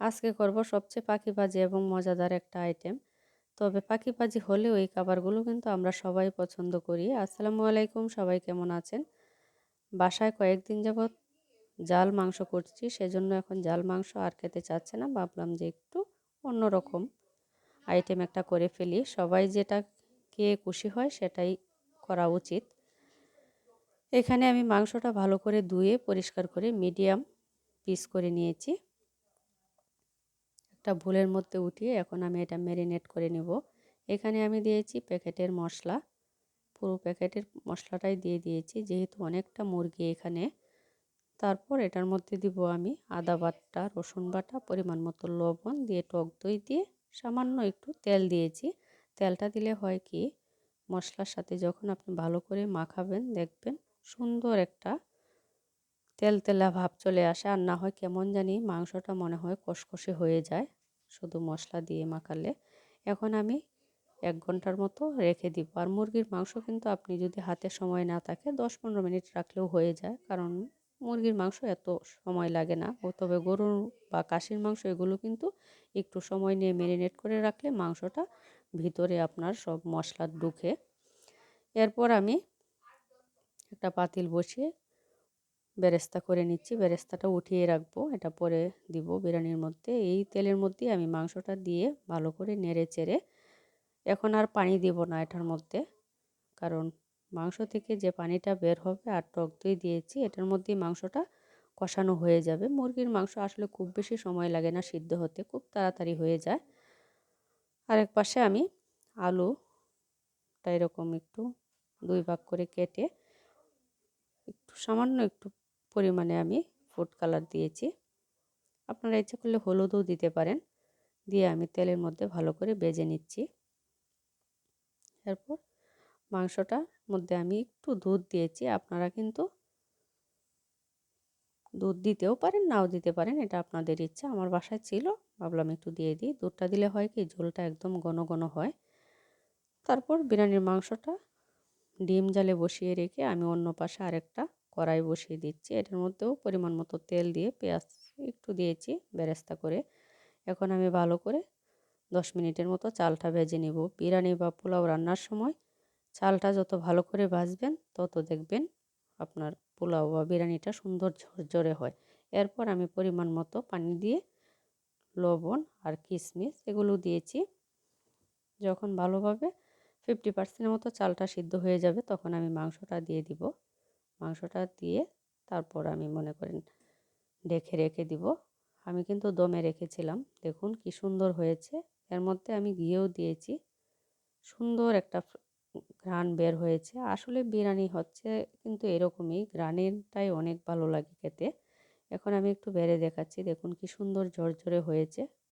আজকে করব সবচেয়ে পাখি পাখিবাজি এবং মজাদার একটা আইটেম তবে পাখি পাখিবাজি হলেও এই খাবারগুলো কিন্তু আমরা সবাই পছন্দ করি। আসসালামু আলাইকুম, সবাই কেমন আছেন? বাসায় কয়েকদিন যাবৎ জাল মাংস করছি, সেজন্য এখন জাল মাংস আর খেতে চাচ্ছে না। ভাবলাম যে একটু অন্যরকম আইটেম একটা করে ফেলি। সবাই যেটা কে খুশি হয় সেটাই করা উচিত। এখানে আমি মাংসটা ভালো করে ধুয়ে পরিষ্কার করে মিডিয়াম পিস করে নিয়েছি। একটা ভুলের মধ্যে উঠিয়ে এখন আমি এটা ম্যারিনেট করে নেব। এখানে আমি দিয়েছি প্যাকেটের মশলা। পুরো প্যাকেটের মশলাটাই দিয়ে দিয়েছি, যেহেতু অনেকটা মুরগি এখানে। তারপর এটার মধ্যে দিব আমি আদা বাটা, রসুন বাটা, পরিমাণ মতো লবণ দিয়ে টক দই দিয়ে সামান্য একটু তেল দিয়েছি। তেলটা দিলে হয় কি, মশলার সাথে যখন আপনি ভালো করে মাখাবেন, দেখবেন সুন্দর একটা তেল তেলা ভাব চলে আসে। আর না হয় কেমন জানি মাংসটা মনে হয় কষকষে হয়ে যায়। শুধু মশলা দিয়ে মাখালে এখন আমি এক ঘণ্টার মতো রেখে দিব। আর মুরগির মাংস কিন্তু আপনি যদি হাতে সময় না থাকে দশ পনেরো মিনিট রাখলেও হয়ে যায়। কারণ মুরগির মাংস এত সময় লাগে না। ও তবে গরুর বা কাশির মাংস এগুলো কিন্তু একটু সময় নিয়ে ম্যারিনেট করে রাখলে মাংসটা ভিতরে আপনার সব মশলা ঢুকে। এরপর আমি একটা পাতিল বসিয়ে বেরেস্তা করে নিচ্ছি। বেরেস্তাটা উঠিয়ে রাখব। এটা পরে দিব বিরিয়ানির মধ্যে। এই তেলের মধ্যে আমি মাংসটা দিয়ে ভালো করে নেড়ে চেড়ে এখন আর পানি দিব না এটার মধ্যে। কারণ মাংস থেকে যে পানিটা বের হবে আর টক দই দিয়েছি, এটার মধ্যে মাংসটা কষানো হয়ে যাবে। মুরগির মাংস আসলে খুব বেশি সময় লাগে না সিদ্ধ হতে, খুব তাড়াতাড়ি হয়ে যায়। আরেক পাশে আমি আলুটা এরকম একটু দুই ভাগ করে কেটে একটু সামান্য একটু পরিমাণে আমি ফুড কালার দিয়েছি। আপনারা ইচ্ছে করলে হলুদও দিতে পারেন। দিয়ে আমি তেলের মধ্যে ভালো করে বেজে নিচ্ছি। এরপর মাংসটার মধ্যে আমি একটু দুধ দিয়েছি। আপনারা কিন্তু দুধ দিতেও পারেন, নাও দিতে পারেন, এটা আপনাদের ইচ্ছা। আমার বাসায় ছিল, ভাবলাম একটু দিয়ে দিই। দুধটা দিলে হয় কি, ঝোলটা একদম ঘন ঘন হয়। তারপর বিরিয়ানির মাংসটা ডিম জালে বসিয়ে রেখে আমি অন্য পাশে আরেকটা কড়াই বসিয়ে দিচ্ছি। এটার মধ্যেও পরিমাণ মতো তেল দিয়ে পেঁয়াজ একটু দিয়েছি বেরেস্তা করে। এখন আমি ভালো করে দশ মিনিটের মতো চালটা ভেজে নেব। বিরিয়ানি বা পোলাও রান্নার সময় চালটা যত ভালো করে ভাজবেন, তত দেখবেন আপনার পোলাও বা বিরিয়ানিটা সুন্দর ঝরঝরে হয়। এরপর আমি পরিমাণ মতো পানি দিয়ে লবণ আর কিশমিশ এগুলো দিয়েছি। যখন ভালোভাবে ফিফটি পার্সেন্টের মতো চালটা সিদ্ধ হয়ে যাবে, তখন আমি মাংসটা দিয়ে দিব। মাংসটা দিয়ে তারপর আমি মনে করেন রেখে রেখে দিব। আমি কিন্তু দমে রেখেছিলাম। দেখুন কি সুন্দর হয়েছে। এর মধ্যে আমি ঘিয়েও দিয়েছি। সুন্দর একটা ঘ্রাণ বের হয়েছে। আসলে বিরিয়ানি হচ্ছে কিন্তু এরকমই। ঘ্রাণেরটাই অনেক ভালো লাগে খেতে। এখন আমি একটু বেড়ে দেখাচ্ছি। দেখুন কি সুন্দর ঝরঝরে হয়েছে।